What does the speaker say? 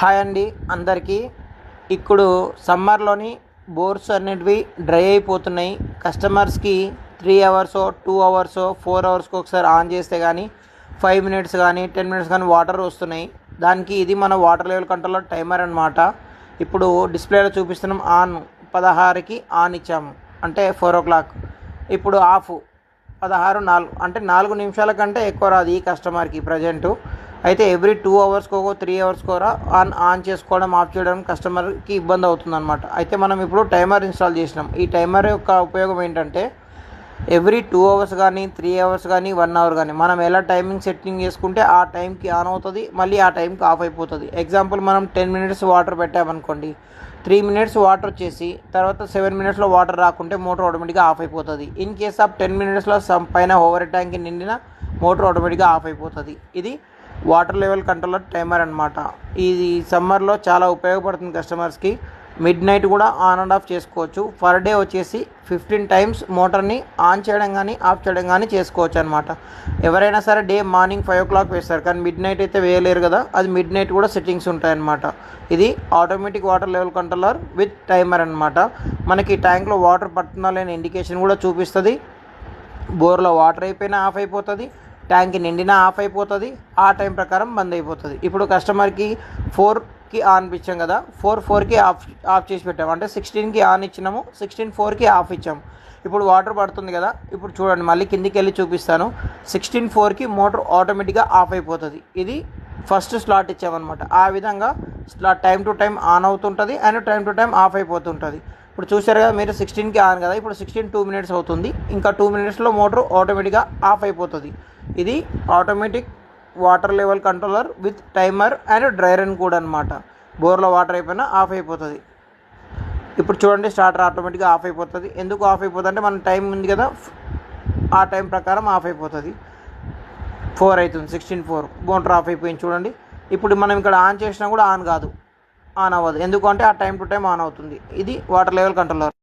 Hi అండి అందరికీ. ఇప్పుడు సమ్మర్లోని బోర్స్ అన్నిటివి డ్రై అయిపోతున్నాయి. కస్టమర్స్కి three hours two hours four అవర్స్కి ఒకసారి ఆన్ చేస్తే కానీ ఫైవ్ మినిట్స్ కానీ టెన్ మినిట్స్ కానీ వాటర్ వస్తున్నాయి. దానికి ఇది మన వాటర్ లెవెల్ కంట్రోల్ టైమర్ అనమాట ఇప్పుడు డిస్ప్లేలో చూపిస్తున్నాం ఆన్ పదహారుకి ఆన్ ఇచ్చాము. అంటే ఫోర్ ఓ క్లాక్. ఇప్పుడు ఆఫ్ పదహారు నాలుగు అంటే నాలుగు నిమిషాల కంటే ఎక్కువ రాదు ఈ కస్టమర్కి ప్రజెంటు. అయితే ఎవ్రీ టూ అవర్స్కో త్రీ అవర్స్కో ఆన్ ఆన్ చేసుకోవడం ఆఫ్ చేయడం కస్టమర్కి ఇబ్బంది అవుతుందన్నమాట. అయితే మనం ఇప్పుడు టైమర్ ఇన్స్టాల్ చేసినాం. ఈ టైమర్ యొక్క ఉపయోగం ఏంటంటే ఎవ్రీ టూ అవర్స్ కానీ త్రీ అవర్స్ కానీ వన్ అవర్ కానీ మనం ఎలా టైమింగ్ సెట్టింగ్ చేసుకుంటే ఆ టైంకి ఆన్ అవుతుంది మళ్ళీ ఆ టైంకి ఆఫ్ అయిపోతుంది. ఎగ్జాంపుల్ మనం టెన్ మినిట్స్ వాటర్ పెట్టామనుకోండి త్రీ మినిట్స్ వాటర్ వచ్చేసి తర్వాత సెవెన్ మినిట్స్లో వాటర్ రాకుంటే మోటార్ ఆటోమేటిక్గా ఆఫ్ అయిపోతుంది. ఇన్ కేస్ ఆఫ్ టెన్ మినిట్స్లో సమ్ పైన ఓవర్ ట్యాంక్ నిండిన మోటార్ ఆటోమేటిక్గా ఆఫ్ అయిపోతుంది. ఇది వాటర్ లెవెల్ కంట్రోలర్ టైమర్ అనమాట ఇది సమ్మర్లో చాలా ఉపయోగపడుతుంది కస్టమర్స్కి. మిడ్ నైట్ కూడా ఆన్ అండ్ ఆఫ్ చేసుకోవచ్చు. పర్ డే వచ్చేసి ఫిఫ్టీన్ టైమ్స్ మోటార్ని ఆన్ చేయడం కానీ ఆఫ్ చేయడం కానీ చేసుకోవచ్చు అనమాట ఎవరైనా సరే day morning five o'clock వేస్తారు. కానీ మిడ్ నైట్ అయితే వేయలేరు కదా. అది మిడ్ నైట్ కూడా సెట్టింగ్స్ ఉంటాయన్నమాట ఇది automatic water level controller with timer అనమాట మనకి ట్యాంక్లో వాటర్ పడుతుందా లేని ఇండికేషన్ కూడా చూపిస్తుంది. బోర్లో వాటర్ అయిపోయినా ఆఫ్ అయిపోతుంది. ట్యాంక్ నిండినా ఆఫ్ అయిపోతుంది ఆ టైం ప్రకారం బంద్ అయిపోతుంది. ఇప్పుడు కస్టమర్కి ఫోర్కి ఆన్ ఇచ్చాం కదా ఫోర్ ఫోర్కి ఆఫ్ ఆఫ్ చేసి పెట్టాము అంటే సిక్స్టీన్కి ఆన్ ఇచ్చినాము సిక్స్టీన్ ఫోర్కి ఆఫ్ ఇచ్చాము ఇప్పుడు వాటర్ పడుతుంది కదా ఇప్పుడు చూడండి మళ్ళీ కిందికి వెళ్ళి చూపిస్తాను. సిక్స్టీన్ ఫోర్కి మోటార్ ఆటోమేటిక్గా ఆఫ్ అయిపోతుంది. ఇది ఫస్ట్ స్లాట్ ఇచ్చామన్నమాట. ఆ విధంగా slot time to time on అవుతుంటుంది and time to time off అయిపోతుంటుంది. ఇప్పుడు చూశారు మీరు సిక్స్టీన్కి ఆన్ కదా ఇప్పుడు సిక్స్టీన్ టూ మినిట్స్ అవుతుంది. ఇంకా టూ మినిట్స్లో మోటార్ ఆటోమేటిక్గా ఆఫ్ అయిపోతుంది. ఇది automatic water level controller with timer and dry run కూడా అనమాట బోర్లో వాటర్ అయిపోయినా ఆఫ్ అయిపోతుంది. ఇప్పుడు చూడండి స్టార్టర్ ఆటోమేటిక్గా ఆఫ్ అయిపోతుంది. ఎందుకు ఆఫ్ అయిపోతుంది అంటే మన టైం ఉంది కదా ఆ టైం ప్రకారం ఆఫ్ అయిపోతుంది. ఫోర్ అవుతుంది సిక్స్టీన్ ఫోర్ మోటర్ ఆఫ్ అయిపోయింది చూడండి. ఇప్పుడు మనం ఇక్కడ ఆన్ చేసినా కూడా ఆన్ కాదు. ఆన్ అవ్వదు. ఎందుకంటే ఆ టైం టు టైం ఆన్ అవుతుంది. ఇది వాటర్ లెవెల్ కంట్రోలర్.